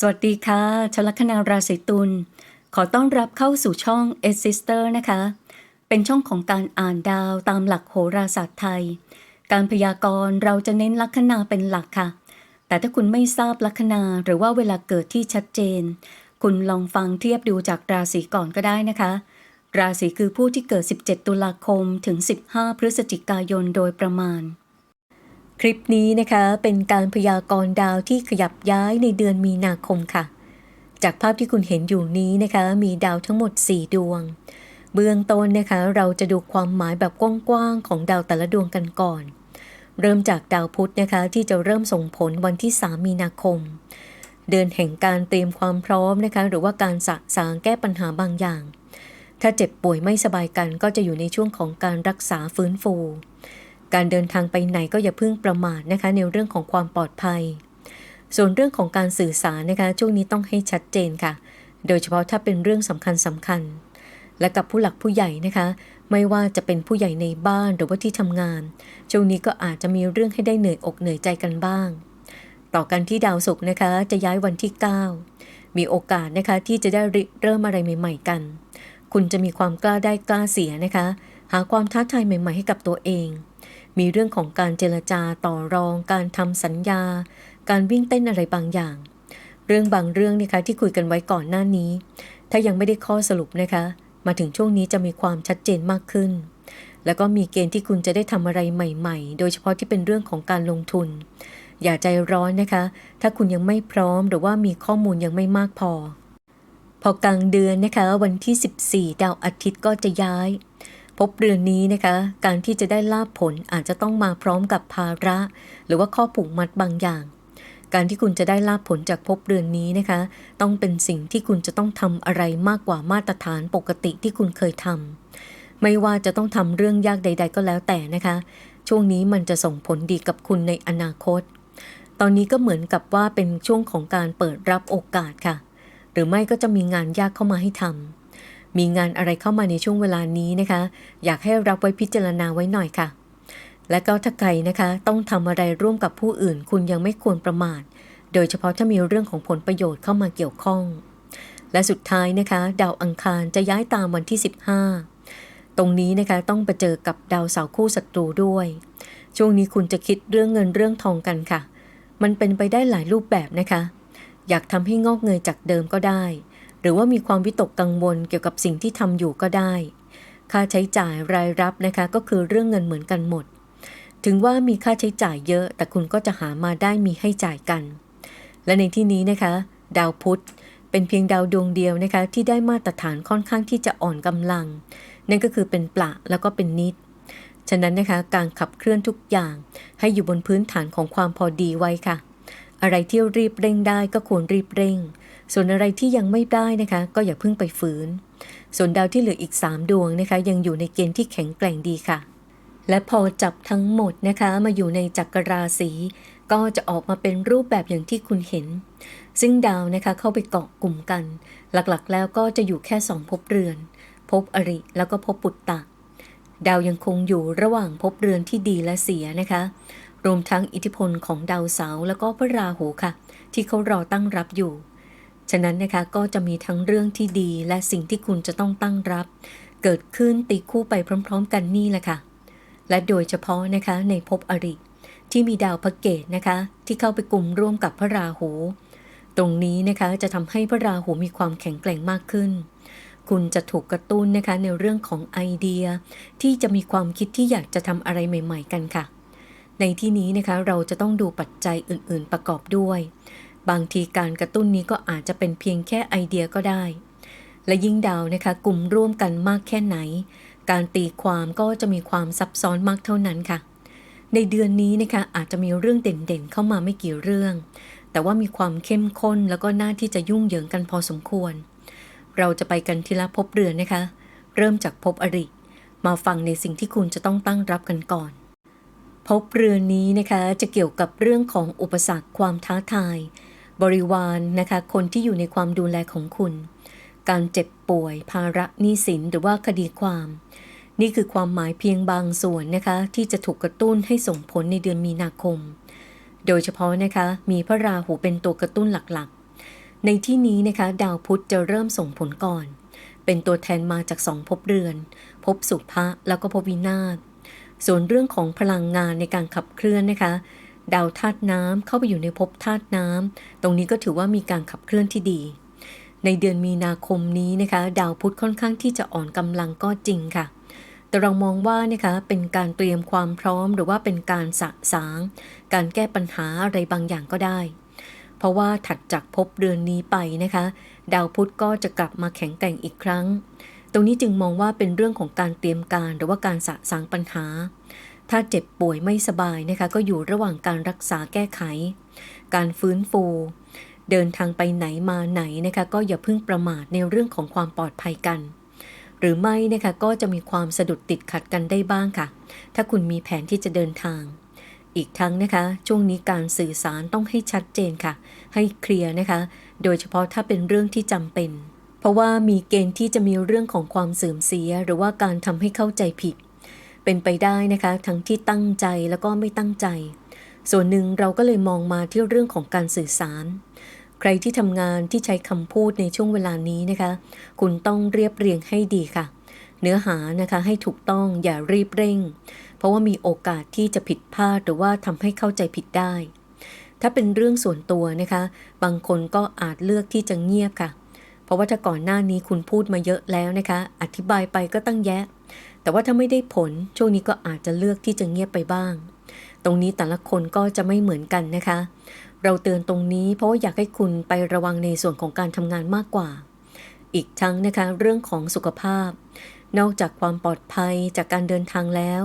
สวัสดีค่ะ ชลัคนาราศีตุล ขอต้อนรับเข้าสู่ช่อง e s i s t e r นะคะ เป็นช่องของการอ่านดาวตามหลักโหราศาสตร์ไทย การพยากรณ์เราจะเน้นลัคนาเป็นหลักค่ะ แต่ถ้าคุณไม่ทราบลัคนาหรือว่าเวลาเกิดที่ชัดเจน คุณลองฟังเทียบดูจากราศีก่อนก็ได้นะคะ ราศีคือผู้ที่เกิด 17 ตุลาคมถึง 15 พฤศจิกายนโดยประมาณ คลิปนี้นะคะเป็นการพยากรณ์ดาวที่ขยับย้ายในเดือนมีนาคมค่ะ จากภาพที่คุณเห็นอยู่นี้นะคะ มีดาวทั้งหมด 4 ดวง เบื้องต้นนะคะ เราจะดูความหมายแบบกว้างๆของดาวแต่ละดวงกันก่อน เริ่มจากดาวพุธนะคะ ที่จะเริ่มส่งผลวันที่ 3 มีนาคม เดือนแห่งการเตรียมความพร้อมนะคะ หรือว่าการสะสางแก้ปัญหาบางอย่าง ถ้าเจ็บป่วยไม่สบายกันก็จะอยู่ในช่วงของการรักษาฟื้นฟู การเดินทางไปไหนก็อย่าเพิ่งประมาทนะคะในเรื่องของความปลอดภัย ส่วนเรื่องของการสื่อสารนะคะช่วงนี้ต้องให้ชัดเจนค่ะ โดยเฉพาะถ้าเป็นเรื่องสำคัญสำคัญ และกับผู้หลักผู้ใหญ่นะคะ ไม่ว่าจะเป็นผู้ใหญ่ในบ้านหรือว่าที่ทำงาน ช่วงนี้ก็อาจจะมีเรื่องให้ได้เหนื่อยอกเหนื่อยใจกันบ้าง ต่อกันที่ดาวศุกร์นะคะจะย้ายวันที่ 9 มีโอกาสนะคะที่จะได้เริ่มอะไรใหม่ ๆ กัน คุณจะมีความกล้าได้กล้าเสียนะคะหาความท้าทายใหม่ ๆ ให้กับตัวเอง มีเรื่องของการเจรจาต่อรอง การทำสัญญา การวิ่งเต้นอะไรบางอย่าง เรื่องบางเรื่องนะคะที่คุยกันไว้ก่อนหน้านี้ ถ้ายังไม่ได้ข้อสรุปนะคะ มาถึงช่วงนี้จะมีความชัดเจนมากขึ้น แล้วก็มีเกณฑ์ที่คุณจะได้ทำอะไรใหม่ ๆ โดยเฉพาะที่เป็นเรื่องของการลงทุน อย่าใจร้อนนะคะ ถ้าคุณยังไม่พร้อมหรือว่ามีข้อมูลยังไม่มากพอ พอกลางเดือนนะคะวันที่ 14 ดาวอาทิตย์ก็จะย้าย พบเรือนนี้นะคะ การที่จะได้ลาบผลอาจจะต้องมาพร้อมกับภาระ หรือว่าข้อผูกมัดบางอย่าง การที่คุณจะได้ลาบผลจากภพเรือนนี้นะคะ ต้องเป็นสิ่งที่คุณจะต้องทำอะไรมากกว่ามาตรฐานปกติที่คุณเคยทำไม่ว่าจะต้องทำเรื่องยากใด ๆ ก็แล้วแต่นะคะ ช่วงนี้มันจะส่งผลดีกับคุณในอนาคต ตอนนี้ก็เหมือนกับว่าเป็นช่วงของการเปิดรับโอกาสค่ะ หรือไม่ก็จะมีงานยากเข้ามาให้ทำ มีงานอะไรเข้ามาในช่วงเวลานี้นะคะ อยากให้รับไว้พิจารณาไว้หน่อยค่ะ และก็ถ้าใครนะคะต้องทำอะไรร่วมกับผู้อื่น คุณยังไม่ควรประมาท โดยเฉพาะถ้ามีเรื่องของผลประโยชน์เข้ามาเกี่ยวข้อง และสุดท้ายนะคะ ดาวอังคารจะย้ายตามวันที่ 15 ตรงนี้นะคะต้องไปเจอกับดาวเสาร์คู่ศัตรูด้วย ช่วงนี้คุณจะคิดเรื่องเงินเรื่องทองกันค่ะ มันเป็นไปได้หลายรูปแบบนะคะ อยากทำให้งอกเงยจากเดิมก็ได้ หรือว่ามีความวิตกกังวลเกี่ยวกับสิ่งที่ทำอยู่ก็ได้ ค่าใช้จ่ายรายรับนะคะก็คือเรื่องเงินเหมือนกันหมด ถึงว่ามีค่าใช้จ่ายเยอะ แต่คุณก็จะหามาได้มีให้จ่ายกัน และในที่นี้นะคะ ดาวพุธเป็นเพียงดาวดวงเดียวนะคะที่ได้มาตรฐานค่อนข้างที่จะอ่อนกำลัง นั่นก็คือเป็นปละแล้วก็เป็นนิดฉะนั้นนะคะการขับเคลื่อนทุกอย่าง ให้อยู่บนพื้นฐานของความพอดีไว้ค่ะ อะไรที่รีบเร่งได้ก็ควรรีบเร่ง ส่วนอะไรที่ยังไม่ได้นะคะ ก็อย่าเพิ่งไปฝืน ส่วนดาวที่เหลืออีก 3 ดวงนะคะ ยังอยู่ในเกณฑ์ที่แข็งแกร่งดีค่ะ และพอจับทั้งหมดนะคะมาอยู่ในจักรราศีก็จะออกมาเป็นรูปแบบอย่างที่คุณเห็น ซึ่งดาวนะคะเข้าไปเกาะกลุ่มกัน หลักๆ แล้วก็จะอยู่แค่สองภพเรือนภพอริแล้วก็ภพปุตตะ ดาวยังคงอยู่ระหว่างภพเรือนที่ดีและเสียนะคะ รวมทั้งอิทธิพลของดาวเสาร์แล้วก็พระราหูค่ะ ที่เขารอตั้งรับอยู่ ฉะนั้นนะคะก็จะมีทั้งเรื่องที่ดีและสิ่งที่คุณจะต้องตั้งรับ เกิดขึ้นตีคู่ไปพร้อม ๆ กันนี่แหละค่ะและโดยเฉพาะนะคะในภพอริ ที่มีดาวพระเกตนะคะ ที่เข้าไปกลุ่มร่วมกับพระราหู ตรงนี้นะคะจะทำให้พระราหูมีความแข็งแกร่งมากขึ้น คุณจะถูกกระตุ้นนะคะในเรื่องของไอเดีย ที่จะมีความคิดที่อยากจะทำอะไรใหม่ ๆ กันค่ะ ในที่นี้นะคะเราจะต้องดูปัจจัยอื่น ๆ ประกอบด้วย บางทีการกระตุ้นนี้ก็อาจจะเป็นเพียงแค่ไอเดียก็ได้ และยิ่งดาวนะคะ กลุ่มร่วมกันมากแค่ไหน การตีความก็จะมีความซับซ้อนมากเท่านั้นค่ะ ในเดือนนี้นะคะอาจจะมีเรื่องเด่นๆ เข้ามาไม่กี่เรื่อง แต่ว่ามีความเข้มข้นแล้วก็น่าที่จะยุ่งเหยิงกันพอสมควร เราจะไปกันทีละภพเรือนนะคะ เริ่มจากภพอริมาฟังในสิ่งที่คุณจะต้องตั้งรับกันก่อนภพเรือนนี้นะคะจะเกี่ยวกับเรื่องของอุปสรรคความท้าทาย บริวารนะคะคนที่อยู่ในความดูแลของคุณ การเจ็บป่วย ภาระหนี้สินหรือว่าคดีความ นี่คือความหมายเพียงบางส่วนนะคะที่จะถูกกระตุ้นให้ส่งผลในเดือนมีนาคม โดยเฉพาะนะคะมีพระราหูเป็นตัวกระตุ้นหลักๆ ในที่นี้นะคะดาวพุธจะเริ่มส่งผลก่อน เป็นตัวแทนมาจากสองภพเรือนภพสุภะแล้วก็ภพวินาศส่วนเรื่องของพลังงานในการขับเคลื่อนนะคะ ดาวธาตุน้ำเข้าไปอยู่ในภพธาตุน้ำตรงนี้ก็ถือว่ามีการขับเคลื่อนที่ดี ในเดือนมีนาคมนี้นะคะ ดาวพุธค่อนข้างที่จะอ่อนกำลังก็จริงค่ะ แต่เรามองว่านะคะเป็นการเตรียมความพร้อมหรือว่าเป็นการสะสาง การแก้ปัญหาอะไรบางอย่างก็ได้ เพราะว่าถัดจากภพเดือนนี้ไปนะคะ ดาวพุธก็จะกลับมาแข็งแกร่งอีกครั้ง ตรงนี้จึงมองว่าเป็นเรื่องของการเตรียมการหรือว่าการสะสางปัญหา ถ้าเจ็บป่วยไม่สบายนะคะก็อยู่ระหว่างการรักษาแก้ไข การฟื้นฟู เดินทางไปไหนมาไหนนะคะก็อย่าเพิ่งประมาทในเรื่องของความปลอดภัยกัน หรือไม่นะคะก็จะมีความสะดุดติดขัดกันได้บ้างค่ะ ถ้าคุณมีแผนที่จะเดินทาง อีกทั้งนะคะ ช่วงนี้การสื่อสารต้องให้ชัดเจนค่ะ ให้เคลียร์นะคะ โดยเฉพาะถ้าเป็นเรื่องที่จำเป็น เพราะว่ามีเกณฑ์ที่จะมีเรื่องของความเสื่อมเสีย หรือว่าการทำให้เข้าใจผิด เป็นไปได้นะคะ ทั้งที่ตั้งใจแล้วก็ไม่ตั้งใจ ส่วนหนึ่งเราก็เลยมองมาที่เรื่องของการสื่อสาร ใครที่ทำงานที่ใช้คำพูดในช่วงเวลานี้นะคะ คุณต้องเรียบเรียงให้ดีค่ะ เนื้อหานะคะให้ถูกต้องอย่ารีบเร่ง เพราะว่ามีโอกาสที่จะผิดพลาดหรือว่าทำให้เข้าใจผิดได้ ถ้าเป็นเรื่องส่วนตัวนะคะ บางคนก็อาจเลือกที่จะเงียบค่ะ เพราะว่าถ้าก่อนหน้านี้คุณพูดมาเยอะแล้วนะคะ อธิบายไปก็ตั้งแยะ แต่ว่าถ้าไม่ได้ผลช่วงนี้ก็อาจจะเลือกที่จะเงียบไปบ้าง ตรงนี้แต่ละคนก็จะไม่เหมือนกันนะคะ เราเตือนตรงนี้เพราะว่าอยากให้คุณไประวังในส่วนของการทำงานมากกว่า อีกทั้งนะคะเรื่องของสุขภาพ นอกจากความปลอดภัยจากการเดินทางแล้ว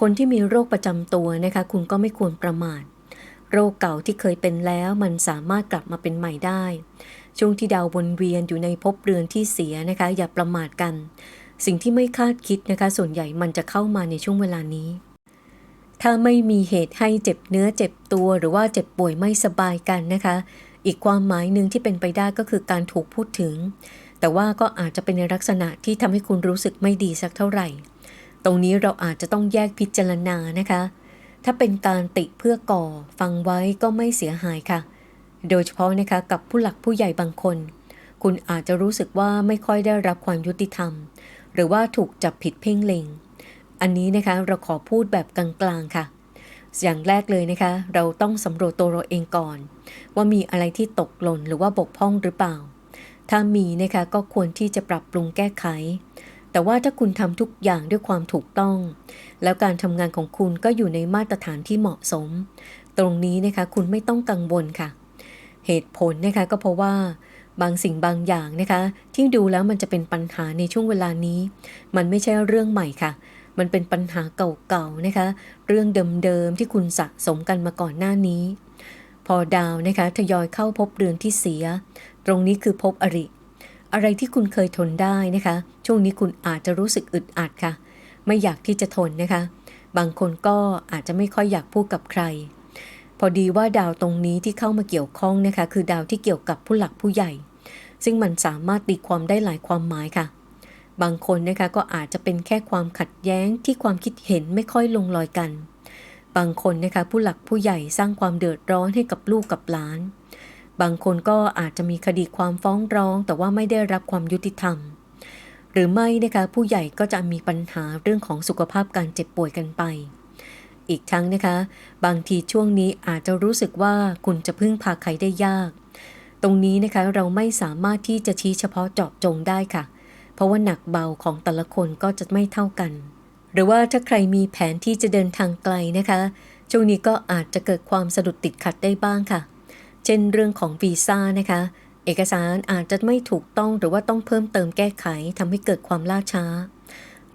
คนที่มีโรคประจำตัวนะคะ คุณก็ไม่ควรประมาทโรคเก่าที่เคยเป็นแล้วมันสามารถกลับมาเป็นใหม่ได้ ช่วงที่ดาววนเวียนอยู่ในภพเรือนที่เสียนะคะ อย่าประมาทกัน สิ่งที่ไม่คาดคิดนะคะ ส่วนใหญ่มันจะเข้ามาในช่วงเวลานี้ ถ้าไม่มีเหตุให้เจ็บเนื้อเจ็บตัวหรือว่าเจ็บป่วยไม่สบายกันนะคะ อีกความหมายหนึ่งที่เป็นไปได้ก็คือการถูกพูดถึง แต่ว่าก็อาจจะเป็นในลักษณะที่ทำให้คุณรู้สึกไม่ดีสักเท่าไหร่ ตรงนี้เราอาจจะต้องแยกพิจารณานะคะ ถ้าเป็นการติเพื่อก่อ ฟังไว้ก็ไม่เสียหายค่ะ โดยเฉพาะนะคะกับผู้หลักผู้ใหญ่บางคน คุณอาจจะรู้สึกว่าไม่ค่อยได้รับความยุติธรรม หรือว่าถูกจับผิดเพ่งเล็ง อันนี้นะคะเราขอพูดแบบกลางๆค่ะ อย่างแรกเลยนะคะ เราต้องสำรวจตัวเราเองก่อน ว่ามีอะไรที่ตกหล่นหรือว่าบกพร่องหรือเปล่า ถ้ามีนะคะก็ควรที่จะปรับปรุงแก้ไข แต่ว่าถ้าคุณทำทุกอย่างด้วยความถูกต้อง แล้วการทำงานของคุณก็อยู่ในมาตรฐานที่เหมาะสม ตรงนี้นะคะคุณไม่ต้องกังวลค่ะ เหตุผลนะคะก็เพราะว่า บางสิ่งบางอย่างนะคะ ที่ดูแล้วมันจะเป็นปัญหาในช่วงเวลานี้ มันไม่ใช่เรื่องใหม่ค่ะ มันเป็นปัญหาเก่าๆนะคะ เรื่องเดิมๆที่คุณสะสมกันมาก่อนหน้านี้ พอดาวนะคะทยอยเข้าพบเรือนที่เสีย ตรงนี้คือพบอริ อะไรที่คุณเคยทนได้นะคะ ช่วงนี้คุณอาจจะรู้สึกอึดอัดค่ะ ไม่อยากที่จะทนนะคะ บางคนก็อาจจะไม่ค่อยอยากพูดกับใคร พอดีว่าดาวตรงนี้ที่เข้ามาเกี่ยวข้องนะคะ คือดาวที่เกี่ยวกับผู้หลักผู้ใหญ่ ซึ่งมันสามารถตีความได้หลายความหมายค่ะ บางคนนะคะก็อาจจะเป็นแค่ความขัดแย้งที่ความคิดเห็นไม่ค่อยลงรอยกัน บางคนนะคะผู้หลักผู้ใหญ่สร้างความเดือดร้อนให้กับลูกกับหลาน บางคนก็อาจจะมีคดีความฟ้องร้อง แต่ว่าไม่ได้รับความยุติธรรม หรือไม่นะคะผู้ใหญ่ก็จะมีปัญหาเรื่องของสุขภาพการเจ็บป่วยกันไป อีกทั้งนะคะ บางทีช่วงนี้อาจจะรู้สึกว่าคุณจะพึ่งพาใครได้ยาก ตรงนี้นะคะเราไม่สามารถที่จะชี้เฉพาะเจาะจงได้ค่ะ เพราะว่าหนักเบาของแต่ละคนก็จะไม่เท่ากัน หรือว่าถ้าใครมีแผนที่จะเดินทางไกลนะคะ ช่วงนี้ก็อาจจะเกิดความสะดุดติดขัดได้บ้างค่ะ เช่นเรื่องของวีซ่านะคะ เอกสารอาจจะไม่ถูกต้องหรือว่าต้องเพิ่มเติมแก้ไขทำให้เกิดความล่าช้า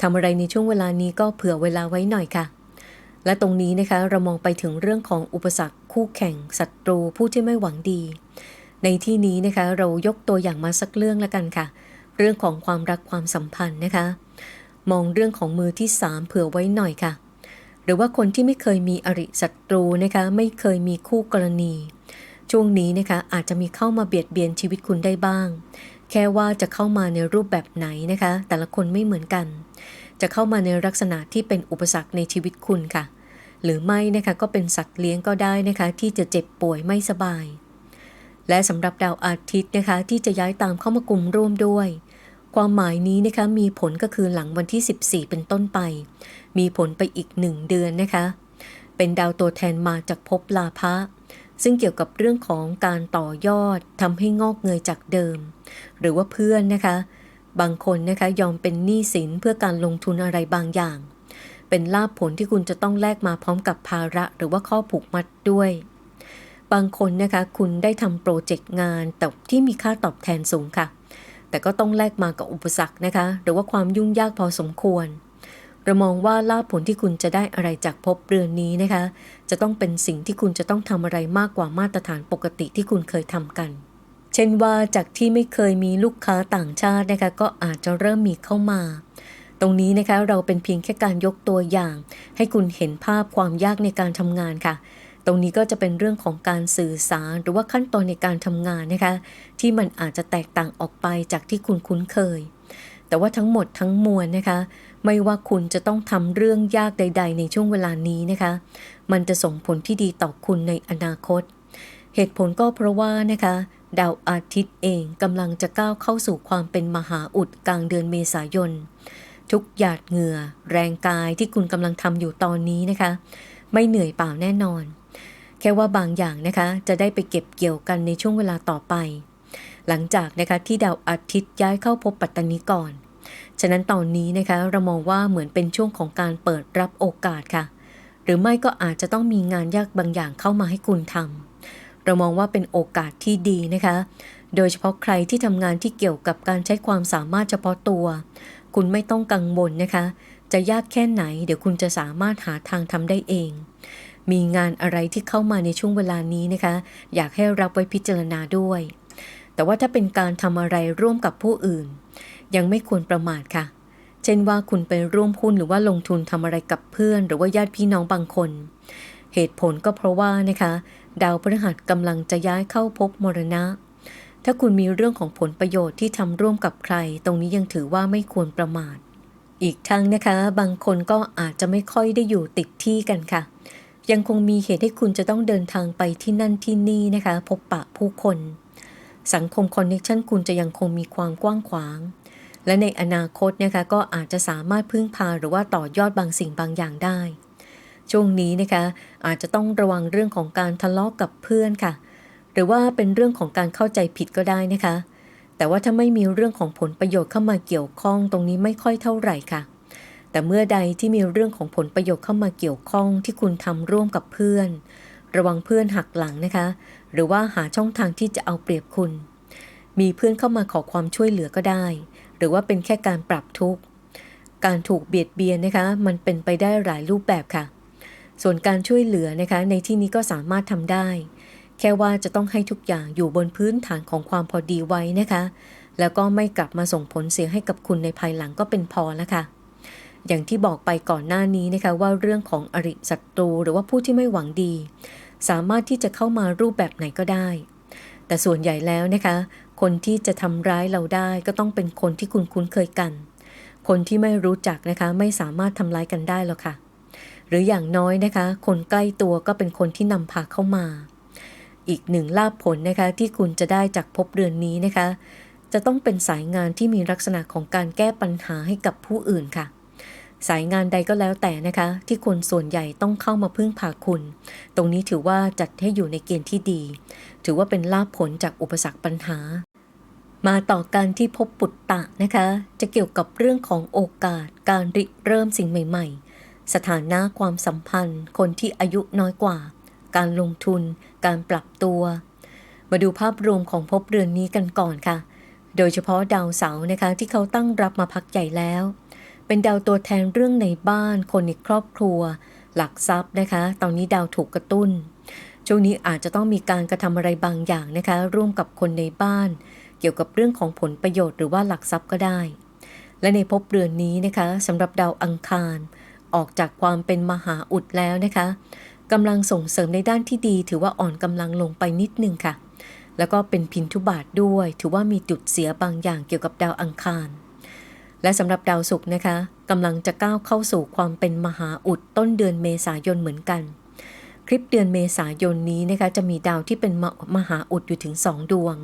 ทำอะไรในช่วงเวลานี้ก็เผื่อเวลาไว้หน่อยค่ะ และตรงนี้นะคะเรามองไปถึงเรื่องของอุปสรรค คู่แข่งศัตรูผู้ที่ไม่หวังดี ในที่นี้นะคะเรายกตัวอย่างมาสักเรื่องละกันค่ะ เรื่องของความรักความสัมพันธ์นะคะ มองเรื่องของมือที่สามเผื่อไว้หน่อยค่ะ หรือว่าคนที่ไม่เคยมีอริศัตรูนะคะไม่เคยมีคู่กรณี ช่วงนี้นะคะอาจจะมีเข้ามาเบียดเบียนชีวิตคุณได้บ้าง แค่ว่าจะเข้ามาในรูปแบบไหนนะคะ แต่ละคนไม่เหมือนกัน จะเข้ามาในลักษณะที่เป็นอุปสรรคในชีวิตคุณค่ะ หรือไม่นะคะก็เป็นสัตว์เลี้ยงก็ได้นะคะที่จะเจ็บป่วยไม่สบาย และสำหรับดาวอาทิตย์นะคะที่จะย้ายตามเข้ามากลุ่มร่วมด้วย ความหมายนี้นะคะมีผลก็คือหลังวันที่ 14 เป็นต้นไป มีผลไปอีกหนึ่งเดือนนะคะ เป็นดาวตัวแทนมาจากภพลาภะซึ่งเกี่ยวกับเรื่องของการต่อยอดทำให้งอกเงยจากเดิม หรือว่าเพื่อนนะคะ บางคนนะคะยอมเป็นหนี้สินเพื่อการลงทุนอะไรบางอย่าง เป็นลาภผลที่คุณจะต้องแลกมาพร้อมกับภาระหรือว่าข้อผูกมัดด้วย บางคนนะคะคุณได้ทำโปรเจกต์งานแต่ที่มีค่าตอบแทนสูงค่ะ แต่ก็ต้องแลกมากับอุปสรรคนะคะ หรือว่าความยุ่งยากพอสมควรเรามองว่าลาภผลที่คุณจะได้อะไรจากภพเรือนนี้นะคะ จะต้องเป็นสิ่งที่คุณจะต้องทำอะไรมากกว่ามาตรฐานปกติที่คุณเคยทำกัน เช่นว่าจากที่ไม่เคยมีลูกค้าต่างชาตินะคะก็อาจจะเริ่มมีเข้ามา ตรงนี้นะคะเราเป็นเพียงแค่การยกตัวอย่าง ให้คุณเห็นภาพความยากในการทำงานค่ะ ตรงนี้ก็จะเป็นเรื่องของการสื่อสารหรือว่าขั้นตอนในการทำงานนะคะ ที่มันอาจจะแตกต่างออกไปจากที่คุณคุ้นเคย แต่ว่าทั้งหมดทั้งมวลนะคะ ไม่ว่าคุณจะต้องทำเรื่องยากใด ๆ ในช่วงเวลานี้นะคะ มันจะส่งผลที่ดีต่อคุณในอนาคต เหตุผลก็เพราะว่านะคะดาวอาทิตย์เองกำลังจะก้าวเข้าสู่ความเป็นมหาอุดกลางเดือนเมษายน ทุกหยาดเหงื่อ แรงกายที่คุณกำลังทำอยู่ตอนนี้นะคะ ไม่เหนื่อยเปล่าแน่นอน แค่ว่าบางอย่างนะคะ จะได้ไปเก็บเกี่ยวกันในช่วงเวลาต่อไป หลังจากนะคะที่ดาวอาทิตย์ย้ายเข้าภพปัตตานีก่อน ฉะนั้นตอนนี้นะคะเรามองว่าเหมือนเป็นช่วงของการเปิดรับโอกาสค่ะ หรือไม่ก็อาจจะต้องมีงานยากบางอย่างเข้ามาให้คุณทำเรามองว่าเป็นโอกาสที่ดีนะคะ โดยเฉพาะใครที่ทำงานที่เกี่ยวกับการใช้ความสามารถเฉพาะตัว คุณไม่ต้องกังวลนะคะ จะยากแค่ไหน เดี๋ยวคุณจะสามารถหาทางทำได้เอง มีงานอะไรที่เข้ามาในช่วงเวลานี้นะคะ อยากให้รับไว้พิจารณาด้วย แต่ว่าถ้าเป็นการทำอะไรร่วมกับผู้อื่น ยังไม่ควรประมาทค่ะ เช่นว่าคุณไปร่วมหุ้นหรือว่าลงทุนทำอะไรกับเพื่อน หรือว่าญาติพี่น้องบางคน เหตุผลก็เพราะว่านะคะ ดาวพฤหัสกำลังจะย้ายเข้าภพมรณะ ถ้าคุณมีเรื่องของผลประโยชน์ที่ทำร่วมกับใคร ตรงนี้ยังถือว่าไม่ควรประมาท อีกทั้งนะคะ บางคนก็อาจจะไม่ค่อยได้อยู่ติดที่กันค่ะ ยังคงมีเหตุให้คุณจะต้องเดินทางไปที่นั่นที่นี่นะคะ พบปะผู้คน สังคมคอนเนคชันคุณจะยังคงมีความกว้างขวาง และในอนาคตนะคะก็อาจจะสามารถพึ่งพาหรือว่าต่อยอดบางสิ่งบางอย่างได้ ช่วงนี้นะคะอาจจะต้องระวังเรื่องของการทะเลาะกกับเพื่อนค่ะ หรือว่าเป็นเรื่องของการเข้าใจผิดก็ได้นะคะ แต่ว่าถ้าไม่มีเรื่องของผลประโยชน์เข้ามาเกี่ยวข้องตรงนี้ไม่ค่อยเท่าไหร่ค่ะ แต่เมื่อใดที่มีเรื่องของผลประโยชน์เข้ามาเกี่ยวข้องที่คุณทำร่วมกับเพื่อน ระวังเพื่อนหักหลังนะคะ หรือว่าหาช่องทางที่จะเอาเปรียบคุณ มีเพื่อนเข้ามาขอความช่วยเหลือก็ได้ หรือว่าเป็นแค่การปรับทุกข์การถูกเบียดเบียนนะคะ มันเป็นไปได้หลายรูปแบบค่ะ ส่วนการช่วยเหลือนะคะ ในที่นี้ก็สามารถทำได้ แค่ว่าจะต้องให้ทุกอย่างอยู่บนพื้นฐานของความพอดีไว้นะคะ แล้วก็ไม่กลับมาส่งผลเสียให้กับคุณในภายหลังก็เป็นพอแล้วค่ะ อย่างที่บอกไปก่อนหน้านี้นะคะว่าเรื่องของอริศัตรูหรือว่าผู้ที่ไม่หวังดี สามารถที่จะเข้ามารูปแบบไหนก็ได้ แต่ส่วนใหญ่แล้วนะคะ คนที่จะทำร้ายเราได้ก็ต้องเป็นคนที่คุณคุ้นเคยกัน คนที่ไม่รู้จักนะคะไม่สามารถทำร้ายกันได้หรอกค่ะ หรืออย่างน้อยนะคะ คนใกล้ตัวก็เป็นคนที่นำพาเข้ามา อีกหนึ่งลาภผลนะคะที่คุณจะได้จากภพเรือนนี้นะคะ จะต้องเป็นสายงานที่มีลักษณะของการแก้ปัญหาให้กับผู้อื่นค่ะ สายงานใดก็แล้วแต่นะคะ ที่คนส่วนใหญ่ต้องเข้ามาพึ่งพาคุณ ตรงนี้ถือว่าจัดให้อยู่ในเกณฑ์ที่ดี ถือว่าเป็นลาภผลจากอุปสรรคปัญหา มาต่อการที่พบปุตตะนะคะ จะเกี่ยวกับเรื่องของโอกาส การริเริ่มสิ่งใหม่ ๆ สถานะความสัมพันธ์ คนที่อายุน้อยกว่าการลงทุน การปรับตัว มาดูภาพรวมของภพเรือนนี้กันก่อนค่ะ โดยเฉพาะดาวเสาร์นะคะที่เขาตั้งรับมาพักใหญ่แล้ว เป็นดาวตัวแทนเรื่องในบ้าน คนในครอบครัว หลักทรัพย์นะคะ ตอนนี้ดาวถูกกระตุ้น ช่วงนี้อาจจะต้องมีการกระทำอะไรบางอย่างนะคะ ร่วมกับคนในบ้าน เกี่ยวกับเรื่องของผลประโยชน์หรือว่าหลักทรัพย์ก็ได้ และในภพเรือนนี้นะคะสำหรับดาวอังคาร ออกจากความเป็นมหาอุดแล้วนะคะ กำลังส่งเสริมในด้านที่ดี ถือว่าอ่อนกำลังลงไปนิดนึงค่ะ แล้วก็เป็นพินทุบาทด้วย ถือว่ามีจุดเสียบางอย่างเกี่ยวกับดาวอังคาร และสำหรับดาวศุกร์นะคะกำลังจะก้าวเข้าสู่ความเป็นมหาอุดต้นเดือนเมษายนเหมือนกัน คลิปเดือนเมษายนนี้นะคะจะมีดาวที่เป็นมมหาอุดอยู่ถึง 2 ดวง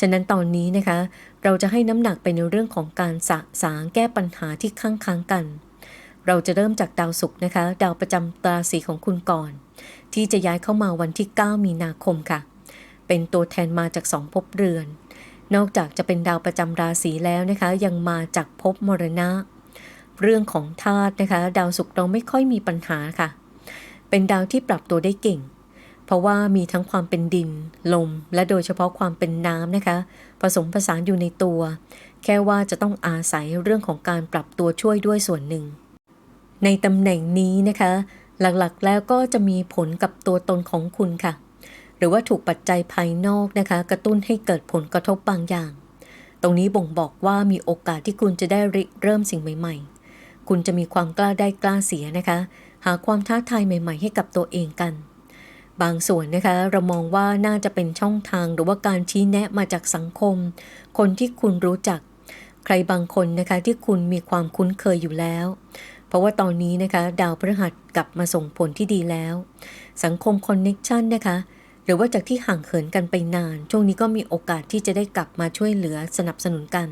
ฉะนั้นตอนนี้นะคะ เราจะให้น้ำหนักไปในเรื่องของการสะสางแก้ปัญหาที่ค้างค้างกัน เราจะเริ่มจากดาวศุกร์นะคะ ดาวประจำราศีของคุณก่อน ที่จะย้ายเข้ามาวันที่ 9 มีนาคมค่ะ เป็นตัวแทนมาจากสองภพเรือน นอกจากจะเป็นดาวประจำราศีแล้วนะคะ ยังมาจากภพมรณะ เรื่องของธาตุนะคะ ดาวศุกร์เราไม่ค่อยมีปัญหาค่ะ เป็นดาวที่ปรับตัวได้เก่ง เพราะว่ามีทั้งความเป็นดิน ลม และโดยเฉพาะความเป็นน้ำนะคะ ผสมผสานอยู่ในตัว แค่ว่าจะต้องอาศัยเรื่องของการปรับตัวช่วยด้วยส่วนหนึ่ง ในตำแหน่งนี้นะคะ หลักๆแล้วก็จะมีผลกับตัวตนของคุณค่ะ หรือว่าถูกปัจจัยภายนอกนะคะ กระตุ้นให้เกิดผลกระทบบางอย่าง ตรงนี้บ่งบอกว่ามีโอกาสที่คุณจะได้ริเริ่มสิ่งใหม่ ๆ คุณจะมีความกล้าได้กล้าเสียนะคะ หาความท้าทายใหม่ ๆ ให้กับตัวเองกัน บางส่วนนะคะเรามองว่าน่าจะเป็นช่องทางหรือว่าการชี้แนะมาจากสังคม คนที่คุณรู้จักใครบางคนนะคะที่คุณมีความคุ้นเคยอยู่แล้ว เพราะว่าตอนนี้นะคะดาวพฤหัสกลับมาส่งผลที่ดีแล้ว สังคมคอนเน็กชันนะคะ หรือว่าจากที่ห่างเหินกันไปนาน ช่วงนี้ก็มีโอกาสที่จะได้กลับมาช่วยเหลือสนับสนุนกัน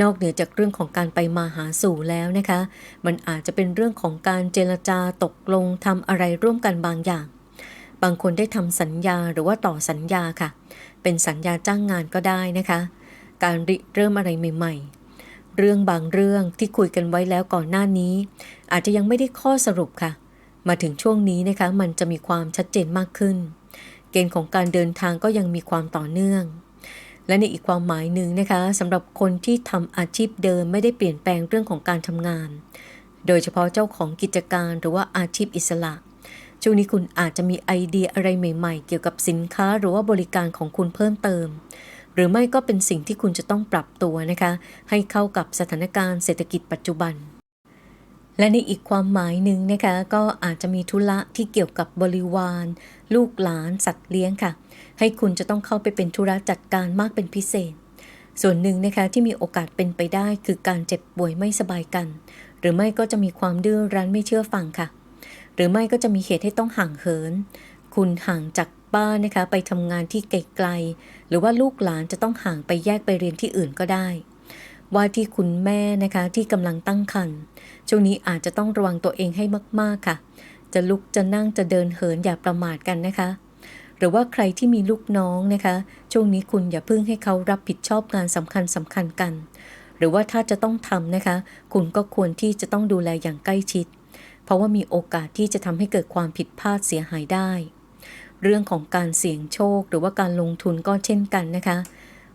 นอกเหนือจากเรื่องของการไปมาหาสู่แล้วนะคะ มันอาจจะเป็นเรื่องของการเจรจาตกลงทำอะไรร่วมกันบางอย่าง บางคนได้ทำสัญญาหรือว่าต่อสัญญาค่ะ เป็นสัญญาจ้างงานก็ได้นะคะ การริเริ่มอะไรใหม่ ๆ เรื่องบางเรื่องที่คุยกันไว้แล้วก่อนหน้านี้ อาจจะยังไม่ได้ข้อสรุปค่ะ มาถึงช่วงนี้นะคะมันจะมีความชัดเจนมากขึ้น เกณฑ์ของการเดินทางก็ยังมีความต่อเนื่อง และในอีกความหมายหนึ่งนะคะสำหรับคนที่ทำอาชีพเดิมไม่ได้เปลี่ยนแปลงเรื่องของการทำงาน โดยเฉพาะเจ้าของกิจการหรือว่าอาชีพอิสระช่วงนี้คุณอาจจะมีไอเดียอะไรใหม่ ๆ เกี่ยวกับสินค้าหรือว่าบริการของคุณเพิ่มเติม หรือไม่ก็เป็นสิ่งที่คุณจะต้องปรับตัวนะคะ ให้เข้ากับสถานการณ์เศรษฐกิจปัจจุบัน และในอีกความหมายหนึ่งนะคะ ก็อาจจะมีธุระที่เกี่ยวกับบริวาร ลูกหลานสัตว์เลี้ยงค่ะ ให้คุณจะต้องเข้าไปเป็นธุระจัดการมากเป็นพิเศษ ส่วนหนึ่งนะคะที่มีโอกาสเป็นไปได้คือการเจ็บป่วยไม่สบายกัน หรือไม่ก็จะมีความดื้อรั้นไม่เชื่อฟังค่ะ หรือไม่ก็จะมีเหตุให้ต้องห่างเหิน คุณห่างจาก บ้านนะคะ ไปทำงานที่ไกลๆหรือว่าลูกหลานจะต้องห่างไปแยกไปเรียนที่อื่นก็ได้ ว่าที่คุณแม่นะคะที่กำลังตั้งครรภ์ช่วงนี้อาจจะต้องระวังตัวเองให้มากๆค่ะ จะลุกจะนั่งจะเดินเหินอย่าประมาทกันนะคะ หรือว่าใครที่มีลูกน้องนะคะ ช่วงนี้คุณอย่าเพิ่งให้เขารับผิดชอบงานสำคัญสำคัญกัน หรือว่าถ้าจะต้องทำนะคะ คุณก็ควรที่จะต้องดูแลอย่างใกล้ชิด เพราะว่ามีโอกาสที่จะทำให้เกิดความผิดพลาดเสียหายได้ เรื่องของการเสี่ยงโชคหรือว่าการลงทุนก็เช่นกันนะคะ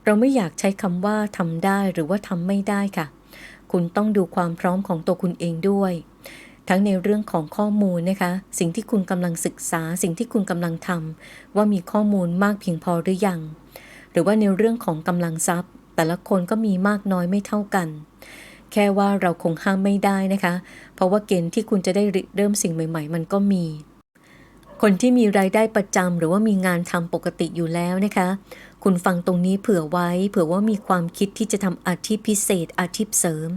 เราไม่อยากใช้คำว่าทำได้หรือว่าทำไม่ได้ค่ะ คุณต้องดูความพร้อมของตัวคุณเองด้วย ทั้งในเรื่องของข้อมูลนะคะ สิ่งที่คุณกำลังศึกษา สิ่งที่คุณกำลังทำว่ามีข้อมูลมากเพียงพอหรือยัง หรือว่าในเรื่องของกำลังทรัพย์ แต่ละคนก็มีมากน้อยไม่เท่ากันแค่ว่าเราคงห้ามไม่ได้นะคะ เพราะว่าเกณฑ์ที่คุณจะได้ริเริ่มสิ่งใหม่ ๆ มันก็มี คนที่มีรายได้ประจำหรือว่ามีงานทำปกติอยู่แล้วนะคะ คุณฟังตรงนี้เผื่อไว้ เผื่อว่ามีความคิดที่จะทำอาชีพพิเศษ อาชีพเสริม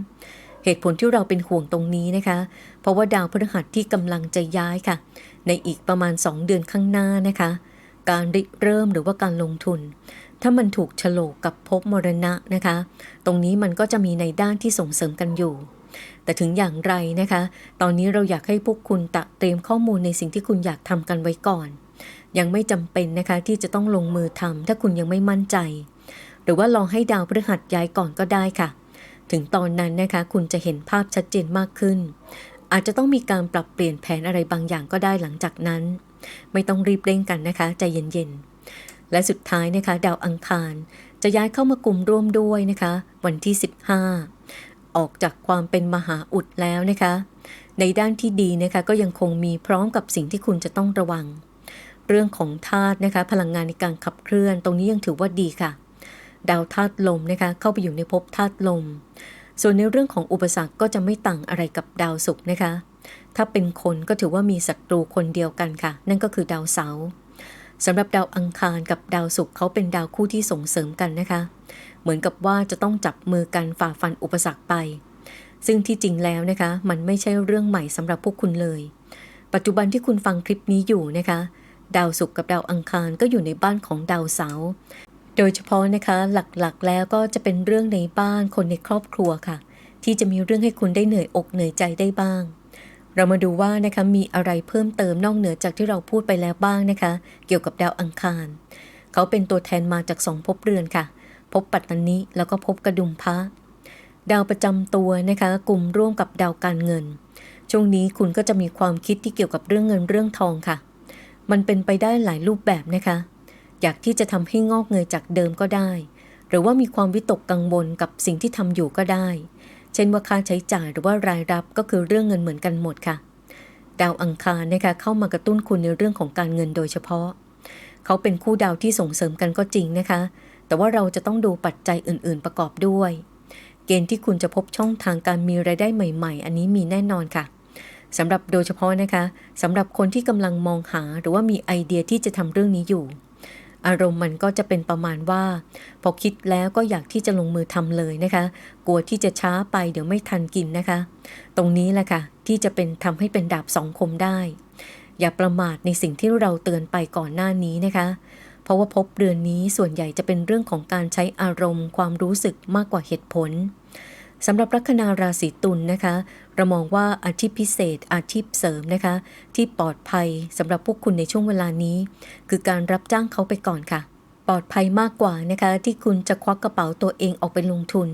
เหตุผลที่เราเป็นห่วงตรงนี้นะคะ เพราะว่าดาวพฤหัสที่กำลังจะย้ายค่ะ ในอีกประมาณ 2 เดือนข้างหน้านะคะ การริเริ่มหรือว่าการลงทุน ถ้ามันถูกฉลกกับภพมรณะนะคะ ตรงนี้มันก็จะมีในด้านที่ส่งเสริมกันอยู่ แต่ถึงอย่างไรนะคะ ตอนนี้เราอยากให้พวกคุณตะเตรียมข้อมูลในสิ่งที่คุณอยากทำกันไว้ก่อน ยังไม่จำเป็นนะคะที่จะต้องลงมือทำถ้าคุณยังไม่มั่นใจ หรือว่าลองให้ดาวพฤหัสย้ายก่อนก็ได้ค่ะ ถึงตอนนั้นนะคะ คุณจะเห็นภาพชัดเจนมากขึ้น อาจจะต้องมีการปรับเปลี่ยนแผนอะไรบางอย่างก็ได้หลังจากนั้น ไม่ต้องรีบเร่งกันนะคะใจเย็นๆและสุดท้ายนะคะ ดาวอังคารจะย้ายเข้ามากลุ่มร่วมด้วยนะคะ วันที่ 15 ออกจากความเป็นมหาอุดแล้วนะคะ ในด้านที่ดีนะคะก็ยังคงมีพร้อมกับสิ่งที่คุณจะต้องระวัง เรื่องของธาตุนะคะ พลังงานในการขับเคลื่อน ตรงนี้ยังถือว่าดีค่ะ ดาวธาตุลมนะคะ เข้าไปอยู่ในภพธาตุลม ส่วนในเรื่องของอุปสรรคก็จะไม่ต่างอะไรกับดาวศุกร์นะคะ ถ้าเป็นคนก็ถือว่ามีศัตรูคนเดียวกันค่ะ นั่นก็คือดาวเสาร์สำหรับดาวอังคารกับดาวศุกร์เขาเป็นดาวคู่ที่ส่งเสริมกันนะคะ เหมือนกับว่าจะต้องจับมือกันฝ่าฟันอุปสรรคไป ซึ่งที่จริงแล้วนะคะ มันไม่ใช่เรื่องใหม่สำหรับพวกคุณเลย ปัจจุบันที่คุณฟังคลิปนี้อยู่นะคะ ดาวศุกร์กับดาวอังคารก็อยู่ในบ้านของดาวเสาร์โดยเฉพาะนะคะหลักๆ แล้วก็จะเป็นเรื่องในบ้านคนในครอบครัวค่ะ ที่จะมีเรื่องให้คุณได้เหนื่อยอกเหนื่อยใจได้บ้าง เรามาดูว่านะคะมีอะไรเพิ่มเติมนอกเหนือจากที่เราพูดไปแล้วบ้างนะคะ เกี่ยวกับดาวอังคาร เขาเป็นตัวแทนมาจากสองภพเรือนค่ะ ภพปัตตานิแล้วก็ภพกระดุมพระดาวประจำตัวนะคะกลุ่มร่วมกับดาวการเงิน ช่วงนี้คุณก็จะมีความคิดที่เกี่ยวกับเรื่องเงินเรื่องทองค่ะ มันเป็นไปได้หลายรูปแบบนะคะ อยากที่จะทำให้งอกเงยจากเดิมก็ได้ หรือว่ามีความวิตกกังวลกับสิ่งที่ทำอยู่ก็ได้ เช่นว่าค่าใช้จ่ายหรือว่ารายรับก็คือเรื่องเงินเหมือนกันหมดค่ะ ดาวอังคารนะคะเข้ามากระตุ้นคุณในเรื่องของการเงินโดยเฉพาะ เขาเป็นคู่ดาวที่ส่งเสริมกันก็จริงนะคะ แต่ว่าเราจะต้องดูปัจจัยอื่น ๆ ประกอบด้วย เกณฑ์ที่คุณจะพบช่องทางการมีรายได้ใหม่ ๆ อันนี้มีแน่นอนค่ะสำหรับโดยเฉพาะนะคะสำหรับคนที่กำลังมองหาหรือว่ามีไอเดียที่จะทำเรื่องนี้อยู่ อารมณ์มันก็จะเป็นประมาณว่า พอคิดแล้วก็อยากที่จะลงมือทำเลยนะคะ กลัวที่จะช้าไปเดี๋ยวไม่ทันกินนะคะ ตรงนี้แหละค่ะที่จะเป็นทำให้เป็นดาบสองคมได้ อย่าประมาทในสิ่งที่เราเตือนไปก่อนหน้านี้นะคะ เพราะว่าพบเรือนนี้ส่วนใหญ่จะเป็นเรื่องของการใช้อารมณ์ ความรู้สึกมากกว่าเหตุผลสำหรับลัคนาราศีตุลนนะคะเรามองว่าอาชีพพิเศษ อาชีพเสริมนะคะ ที่ปลอดภัยสำหรับพวกคุณในช่วงเวลานี้ คือการรับจ้างเขาไปก่อนค่ะ ปลอดภัยมากกว่านะคะ ที่คุณจะควักกระเป๋าตัวเองออกไปลงทุน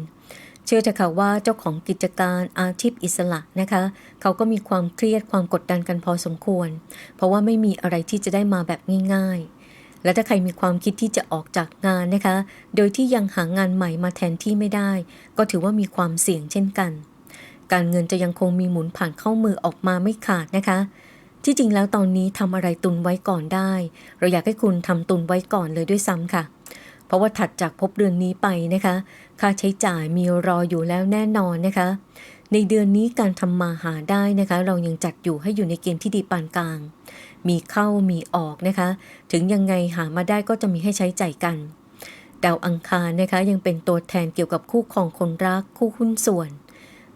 เชื่อเถอะค่ะว่าเจ้าของกิจการอาชีพอิสระนะคะ เขาก็มีความเครียดความกดดันกันพอสมควร เพราะว่าไม่มีอะไรที่จะได้มาแบบง่ายๆ และถ้าใครมีความคิดที่จะออกจากงานนะคะ โดยที่ยังหางานใหม่มาแทนที่ไม่ได้ ก็ถือว่ามีความเสี่ยงเช่นกัน การเงินจะยังคงมีหมุนผ่านเข้ามือออกมาไม่ขาดนะคะ ที่จริงแล้วตอนนี้ทำอะไรตุนไว้ก่อนได้ เราอยากให้คุณทำตุนไว้ก่อนเลยด้วยซ้ำค่ะ เพราะว่าถัดจากพบเดือนนี้ไปนะคะ ค่าใช้จ่ายมีรออยู่แล้วแน่นอนนะคะ ในเดือนนี้การทำมาหาได้นะคะ เรายังจัดอยู่ให้อยู่ในเกณฑ์ที่ดีปานกลาง มีเข้ามีออกนะคะ ถึงยังไงหามาได้ก็จะมีให้ใช้ใจ่ายกัน ดาวอังคารนะคะยังเป็นตัวแทนเกี่ยวกับคู่ครองคนรักคู่หุ้นส่วน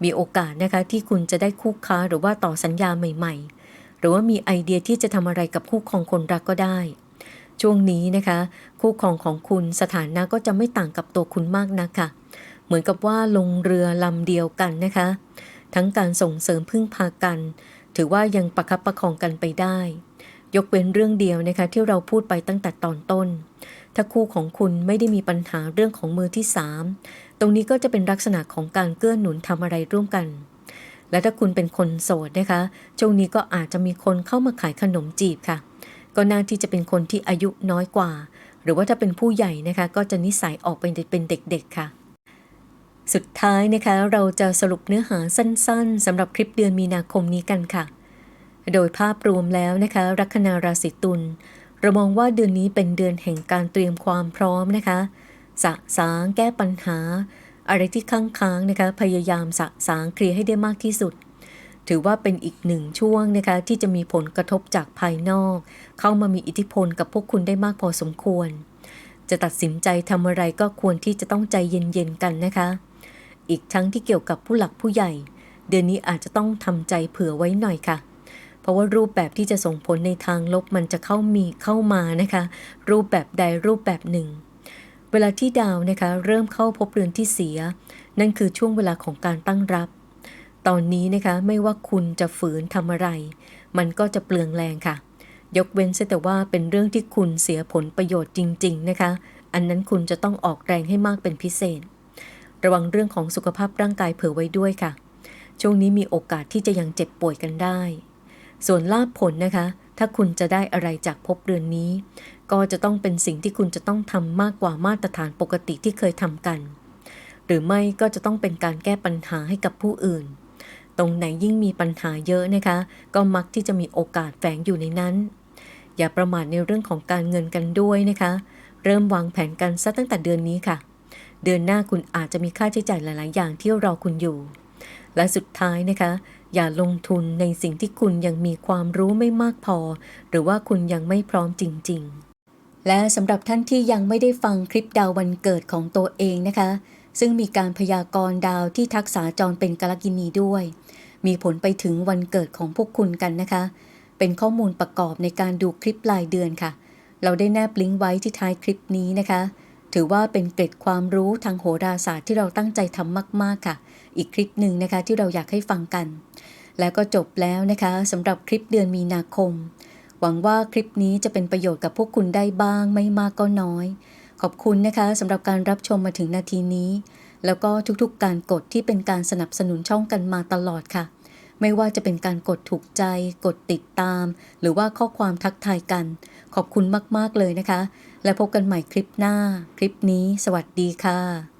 มีโอกาสนะคะที่คุณจะได้คู่ค้าหรือว่าต่อสัญญาใหม่ ๆ หรือว่ามีไอเดียที่จะทำอะไรกับคู่ครองคนรักก็ได้ ช่วงนี้นะคะ คู่ครองของคุณสถานะก็จะไม่ต่างกับตัวคุณมากนักค่ะ เหมือนกับว่าลงเรือลำเดียวกันนะคะ ทั้งการส่งเสริมพึ่งพากัน ถือว่ายังประคับประคองกันไปได้ ยกเว้นเรื่องเดียวนะคะที่เราพูดไปตั้งแต่ตอนต้น ถ้าคู่ของคุณไม่ได้มีปัญหาเรื่องของมือที่สามตรงนี้ก็จะเป็นลักษณะของการเกื้อหนุนทำอะไรร่วมกัน และถ้าคุณเป็นคนโสดนะคะ ช่วงนี้ก็อาจจะมีคนเข้ามาขายขนมจีบค่ะ ก็น่าที่จะเป็นคนที่อายุน้อยกว่า หรือว่าถ้าเป็นผู้ใหญ่นะคะ ก็จะนิสัยออกเป็นเป็นเด็กๆค่ะสุดท้ายนะคะเราจะสรุปเนื้อหาสั้นๆสำหรับคลิปเดือนมีนาคมนี้กันค่ะ โดยภาพรวมแล้วนะคะ ลัคนาราศีตุลเรามองว่าเดือนนี้เป็นเดือนแห่งการเตรียมความพร้อมนะคะสะสางแก้ปัญหา อะไรที่ค้างค้างๆนะคะพยายามสะสางเคลียร์ให้ได้มากที่สุด ถือว่าเป็นอีกหนึ่งช่วงนะคะที่จะมีผลกระทบจากภายนอก เข้ามามีอิทธิพลกับพวกคุณได้มากพอสมควร จะตัดสินใจทำอะไรก็ควรที่จะต้องใจเย็นๆกันนะคะ อีกทั้งที่เกี่ยวกับผู้หลักผู้ใหญ่ เดือนนี้อาจจะต้องทำใจเผื่อไว้หน่อยค่ะ เพราะว่ารูปแบบที่จะส่งผลในทางลบมันจะเข้ามีเข้ามานะคะ รูปแบบใดรูปแบบหนึ่ง เวลาที่ดาวนะคะเริ่มเข้าพบเรือนที่เสีย นั่นคือช่วงเวลาของการตั้งรับ ตอนนี้นะคะไม่ว่าคุณจะฝืนทำอะไร มันก็จะเปลืองแรงค่ะ ยกเว้นแต่ว่าเป็นเรื่องที่คุณเสียผลประโยชน์จริง ๆ นะคะ อันนั้นคุณจะต้องออกแรงให้มากเป็นพิเศษ ระวังเรื่องของสุขภาพร่างกายเผื่อไว้ด้วยค่ะ ช่วงนี้มีโอกาสที่จะยังเจ็บป่วยกันได้ ส่วนลาภผลนะคะ ถ้าคุณจะได้อะไรจากภพเรือนนี้ ก็จะต้องเป็นสิ่งที่คุณจะต้องทำมากกว่ามาตรฐานปกติที่เคยทำกัน หรือไม่ก็จะต้องเป็นการแก้ปัญหาให้กับผู้อื่น ตรงไหนยิ่งมีปัญหาเยอะนะคะ ก็มักที่จะมีโอกาสแฝงอยู่ในนั้น อย่าประมาทในเรื่องของการเงินกันด้วยนะคะ เริ่มวางแผนกันซะตั้งแต่เดือนนี้ค่ะ เดือนหน้าคุณอาจจะมีค่าใช้จ่ายหลาย ๆ อย่างที่รอคุณอยู่ และสุดท้ายนะคะ อย่าลงทุนในสิ่งที่คุณยังมีความรู้ไม่มากพอ หรือว่าคุณยังไม่พร้อมจริง ๆ และสำหรับท่านที่ยังไม่ได้ฟังคลิปดาววันเกิดของตัวเองนะคะ ซึ่งมีการพยากรณ์ดาวที่ทักษาจรเป็นกาลกินีด้วย มีผลไปถึงวันเกิดของพวกคุณกันนะคะ เป็นข้อมูลประกอบในการดูคลิปรายเดือนค่ะ เราได้แนบลิงก์ไว้ที่ท้ายคลิปนี้นะคะถือว่าเป็นเกร็ดความรู้ทางโหราศาสตร์ที่เราตั้งใจทำมาก ๆ ค่ะ อีกคลิปหนึ่งนะคะที่เราอยากให้ฟังกัน แล้วก็จบแล้วนะคะสำหรับคลิปเดือนมีนาคม หวังว่าคลิปนี้จะเป็นประโยชน์กับพวกคุณได้บ้างไม่มากก็น้อย ขอบคุณนะคะสำหรับการรับชมมาถึงนาทีนี้ แล้วก็ทุกๆ การกดที่เป็นการสนับสนุนช่องกันมาตลอดค่ะ ไม่ว่าจะเป็นการกดถูกใจ กดติดตาม หรือว่าข้อความทักทายกัน ขอบคุณมากๆเลยนะคะ และพบกันใหม่คลิปหน้า คลิปนี้ สวัสดีค่ะ